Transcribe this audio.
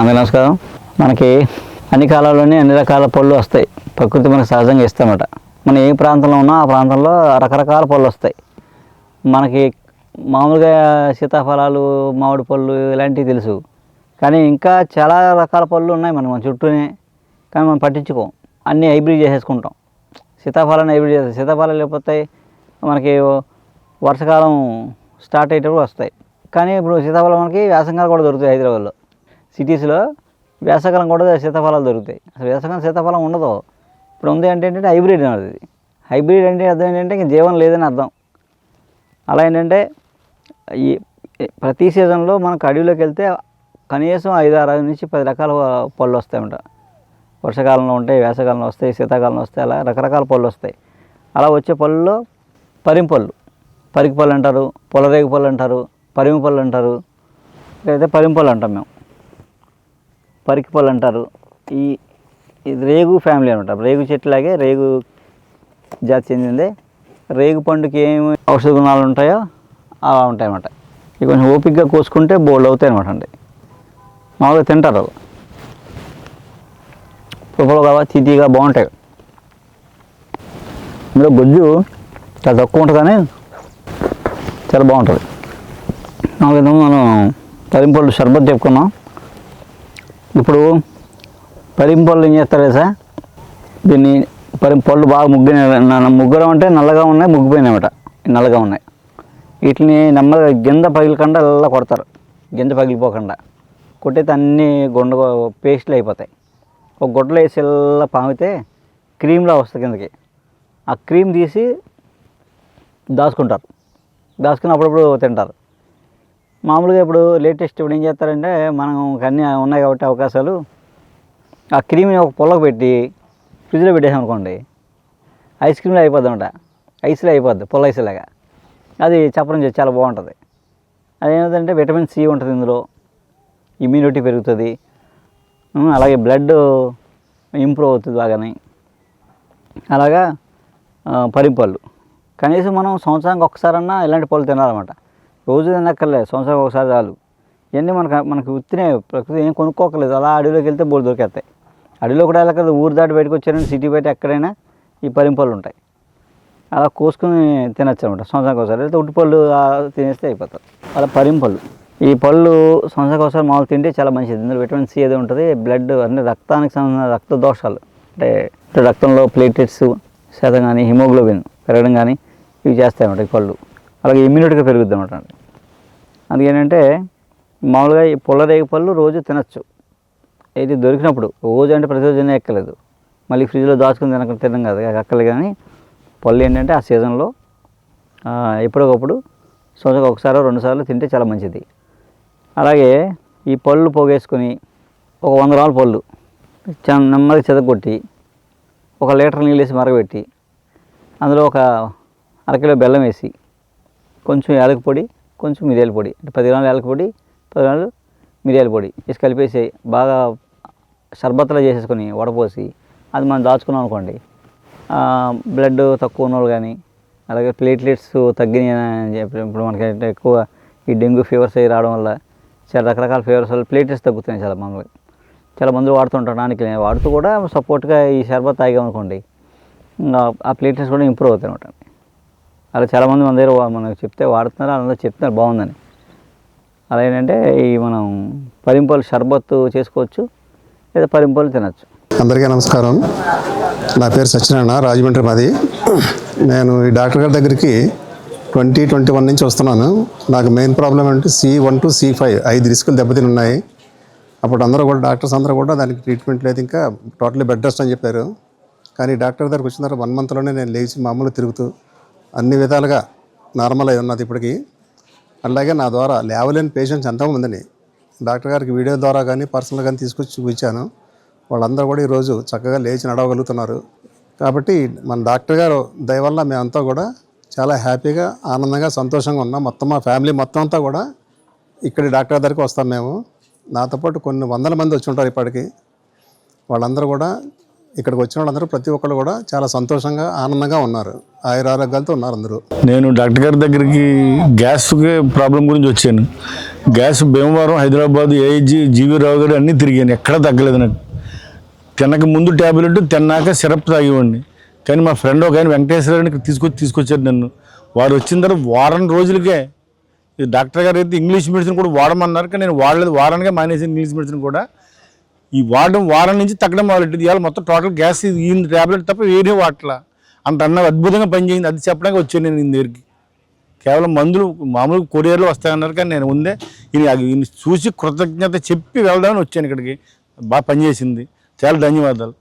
అందరూ నమస్కారం. మనకి అన్ని కాలాల్లోనే అన్ని రకాల పళ్ళు వస్తాయి. ప్రకృతి మనకు సహజంగా ఇస్తామట. మనం ఏ ప్రాంతంలో ఉన్నా ఆ ప్రాంతంలో రకరకాల పళ్ళు వస్తాయి. మనకి మామూలుగా సీతాఫలాలు మామిడి పళ్ళు ఇలాంటివి తెలుసు. కానీ ఇంకా చాలా రకాల పళ్ళు ఉన్నాయి మనం మన చుట్టూనే. కానీ మనం పట్టించుకోం. అన్నీ హైబ్రిడ్ చేసేసుకుంటాం. సీతాఫలాన్ని హైబ్రిడ్ చేస్తాం సీతాఫలాలు లేకపోతే మనకి వర్షాకాలం స్టార్ట్ అయ్యేటప్పుడు వస్తాయి. కానీ ఇప్పుడు సీతాఫలం మనకి వేసంగాలు కూడా దొరుకుతాయి హైదరాబాద్లో. సిటీస్లో వేసవకాలం కూడా సీతాఫలాలు దొరుకుతాయి. అసలు వేసవకాలం సీతాఫలం ఉండదు. ఇప్పుడు ఉంది అంటే ఏంటంటే హైబ్రిడ్ అన్నది. ఇది హైబ్రిడ్ అంటే అర్థం ఏంటంటే ఇంక జీవనం లేదని అర్థం. అలా ఏంటంటే ఈ ప్రతి సీజన్లో మనకు అడవిలోకి వెళ్తే కనీసం ఐదు ఆరు నుంచి పది రకాల పళ్ళు వస్తాయన్నమాట వర్షాకాలంలో ఉంటాయి వేసవకాలంలో వస్తాయి శీతాకాలంలో వస్తాయి అలా రకరకాల పళ్ళు వస్తాయి. అలా వచ్చే పళ్ళులో పరింపళ్ళు పరికి పళ్ళు అంటారు పొలరేగు పళ్ళు అంటారు పరిమి పళ్ళు అంటారు. అయితే పరింపళ్ళు అంటాం మేము. పరికి పళ్ళు అంటారు. ఈ ఇది రేగు ఫ్యామిలీ అనమాట. రేగు చెట్లాగే రేగు జాతి చెందింది. రేగు పండుకి ఏమి ఔషధ గుణాలు ఉంటాయో అలా ఉంటాయన్నమాట. ఇవి కొంచెం ఓపికగా కోసుకుంటే బోల్డ్ అవుతాయి అనమాట అండి. మామూలుగా తింటారు పులపలుగా తీతీగా బాగుంటాయి. ఇందులో గుజ్జు చాలా తక్కువ ఉంటుంది కానీ చాలా బాగుంటుంది. మామూలుగా మనం తరింపళ్ళు షర్బత్ చెప్పుకున్నాం. ఇప్పుడు పరింపళ్ళు ఏం చేస్తారు సార్ దీన్ని పరిం పళ్ళు బాగా ముగ్గిన ముగ్గురం అంటే నల్లగా ఉన్నాయి ముగ్గిపోయినాయన్నమాట. నల్లగా ఉన్నాయి. వీటిని నెమ్మదిగా గింజ పగిలకుండా ఇలా కొడతారు. గింజ పగిలిపోకుండా. కొట్టయితే అన్నీ గుండ పేస్ట్లు అయిపోతాయి. ఒక గుడ్డలో వేసి ఇలా పామితే క్రీమ్లా వస్తుంది కిందకి. ఆ క్రీమ్ తీసి దాచుకుంటారు. దాచుకుని అప్పుడప్పుడు తింటారు. మామూలుగా ఇప్పుడు లేటెస్ట్ ఇప్పుడు ఏం చేస్తారంటే మనం అన్నీ ఉన్నాయి కాబట్టి అవకాశాలు ఆ క్రీమ్ని ఒక పొలకు పెట్టి ఫ్రిడ్జ్లో పెట్టేసాం అనుకోండి ఐస్ క్రీమ్లో అయిపోద్ది అనమాట. ఐస్లో అయిపోద్ది పొల్ల ఐస్ లాగా. అది చెప్పడం చేసి చాలా బాగుంటుంది. అదేంటంటే విటమిన్ సి ఉంటుంది ఇందులో. ఇమ్యూనిటీ పెరుగుతుంది. అలాగే బ్లడ్ ఇంప్రూవ్ అవుతుంది బాగానే. అలాగా పరిపళ్ళు కనీసం మనం సంవత్సరానికి ఒకసారన్నా ఇలాంటి పళ్ళు తినాలన్నమాట. రోజు తినక్కర్లేదు సంవత్సరం ఒకసారి చాలు. ఇవన్నీ మనకు మనకు ఉత్తినే ప్రకృతి ఏం కొనుక్కోకలేదు అలా అడవిలోకి వెళ్తే బోర్డు దొరికేస్తాయి. అడవిలో కూడా వెళ్ళకదు ఊరు దాటి బయటకు వచ్చారని సిటీ బయట ఎక్కడైనా ఈ పరింపళ్ళు ఉంటాయి. అలా కోసుకుని తినచ్చు అనమాట సంవత్సరానికి ఒకసారి. అయితే ఉట్టి పళ్ళు తినేస్తే అయిపోతుంది అలా పరింపళ్ళు ఈ పళ్ళు సంవత్సరానికి ఒకసారి మామూలు తింటే చాలా మంచిది. ఇందులో విటమిన్ సి ఏదో ఉంటుంది. బ్లడ్ అంటే రక్తానికి సంబంధించిన రక్త దోషాలు. అంటే రక్తంలో ప్లేటెట్స్ శాతం కానీ హిమోగ్లోబిన్ పెరగడం కానీ ఇవి చేస్తాయి అన్నమాట ఈ పళ్ళు. అలాగే ఇమ్యూనిటీగా పెరుగుద్ది అనమాట అందుకేంటంటే మామూలుగా ఈ పుల్లరేగి పళ్ళు రోజు తినచ్చు. అయితే దొరికినప్పుడు రోజు అంటే ప్రతిరోజు తినే ఎక్కలేదు మళ్ళీ ఫ్రిడ్జ్లో దాచుకుని తినక తినడం కాదు అక్కర్లేదు కానీ పళ్ళు ఏంటంటే ఆ సీజన్లో ఆ, ఎప్పటికప్పుడు సంవత్సరం ఒకసారి రెండు సార్లు తింటే చాలా మంచిది. అలాగే ఈ పళ్ళు పోగేసుకొని ఒక వంద రాళ్ళ పళ్ళు చ- నెమ్మదిగా చెదగొట్టి ఒక లీటర్ నీళ్ళు వేసి మరగబెట్టి అందులో ఒక అరకిలో బెల్లం వేసి కొంచెం యాలక పొడి కొంచెం మిరియాల పొడి. అంటే పది గ్రాములు ఏలక పొడి పది గ్రాములు మిరియాల పొడి. వేసి కలిపేసి బాగా షర్బత్లా చేసేసుకొని వడపోసి అది మనం దాచుకున్నాం అనుకోండి. బ్లడ్ తక్కువ ఉన్నోళ్ళు కానీ అలాగే ప్లేట్లెట్స్ తగ్గినాయని అని చెప్పి ఇప్పుడు మనకి ఎక్కువ ఈ డెంగ్యూ ఫీవర్స్ అవి రావడం వల్ల చాలా రకరకాల ఫీవర్స్ వల్ల ప్లేట్లెట్స్ తగ్గుతున్నాయి చాలా మామూలుగా చాలా మంది వాడుతుంటారు నానికి వాడుతూ కూడా సపోర్ట్గా ఈ షర్బత్ తాగామనుకోండి ఆ ప్లేట్లెట్స్ కూడా ఇంప్రూవ్ అవుతాయి అనమాట అలా చాలామంది మన దగ్గర మనకు చెప్తే వాడుతున్నారు అందులో చెప్తున్నారు బాగుందని. అలా ఏంటంటే ఈ మనం పరింపలు షర్బత్ చేసుకోవచ్చు లేదా పరింపలు తినచ్చు. అందరికీ నమస్కారం. నా పేరు సత్యనారాయణ రాజమండ్రి మాది. నేను ఈ డాక్టర్ గారి దగ్గరికి ట్వంటీ ట్వంటీ వన్ నుంచి వస్తున్నాను. నాకు మెయిన్ ప్రాబ్లం ఏంటంటే C one to C five ఐదు రిస్కులు దెబ్బతిని ఉన్నాయి. అప్పుడు అందరూ కూడా డాక్టర్స్ అందరూ కూడా దానికి ట్రీట్మెంట్ లేదు ఇంకా టోటలీ బెడ్ రెస్ట్ అని చెప్పారు. కానీ డాక్టర్ దగ్గరకు వచ్చిన తర్వాత వన్ మంత్లోనే నేను లేచి మామూలు తిరుగుతూ అన్ని విధాలుగా నార్మల్ అయి ఉన్నది ఇప్పటికీ. అలాగే నా ద్వారా లేవలేని పేషెంట్స్ ఎంతోమందిని డాక్టర్ గారికి వీడియో ద్వారా కానీ పర్సనల్ కానీ తీసుకొచ్చి చూపించాను. వాళ్ళందరూ కూడా ఈరోజు చక్కగా లేచి నడవగలుగుతున్నారు. కాబట్టి మన డాక్టర్ గారు దయవల్ల మేమంతా కూడా చాలా హ్యాపీగా ఆనందంగా సంతోషంగా ఉన్నాం. మొత్తం మా ఫ్యామిలీ మొత్తం అంతా కూడా ఇక్కడ డాక్టర్ దగ్గరికి వస్తాం మేము. నాతో పాటు కొన్ని వందల మంది వచ్చి ఉంటారు ఇప్పటికి. వాళ్ళందరూ కూడా ఇక్కడికి వచ్చిన వాళ్ళందరూ ప్రతి ఒక్కళ్ళు కూడా చాలా సంతోషంగా ఆనందంగా ఉన్నారు. ఆయుర ఆరోగ్యాలతో ఉన్నారు అందరూ. నేను డాక్టర్ గారి దగ్గరికి గ్యాస్ ప్రాబ్లం గురించి వచ్చాను. Gas Bhimavaram Hyderabad AIG G V Rao garu అన్నీ తిరిగాను. ఎక్కడ తగ్గలేదు నాకు. తినక ముందు ట్యాబ్లెట్ తిన్నాక సిరప్ తాగేవాడిని. కానీ మా ఫ్రెండ్ ఒక ఆయన వెంకటేశ్వర తీసుకొచ్చి తీసుకొచ్చారు నన్ను. వారు వచ్చిన తర్వాత వారం రోజులకే డాక్టర్ గారు అయితే ఇంగ్లీష్ మెడిసిన్ కూడా వాడమన్నారు కానీ నేను వాడలేదు. వారానికే మానేసి ఇంగ్లీష్ మెడిసిన్ కూడా. ఈ వాడడం వారం నుంచి తగ్గడం మొదలెట్టింది. ఇవాళ మొత్తం టోటల్ గ్యాస్ ఈ ట్యాబ్లెట్ తప్ప వేరే వాటలా. అంత అన్న అద్భుతంగా పనిచేయింది అది చెప్పడానికి వచ్చాను నేను ఈయన దగ్గరికి. కేవలం మందులు మామూలు కొరియర్లో వస్తాయన్నారు కానీ నేను ముందే ఈయన ఈయన చూసి కృతజ్ఞత చెప్పి వెళ్దామని వచ్చాను ఇక్కడికి. బాగా పనిచేసింది చాలా ధన్యవాదాలు.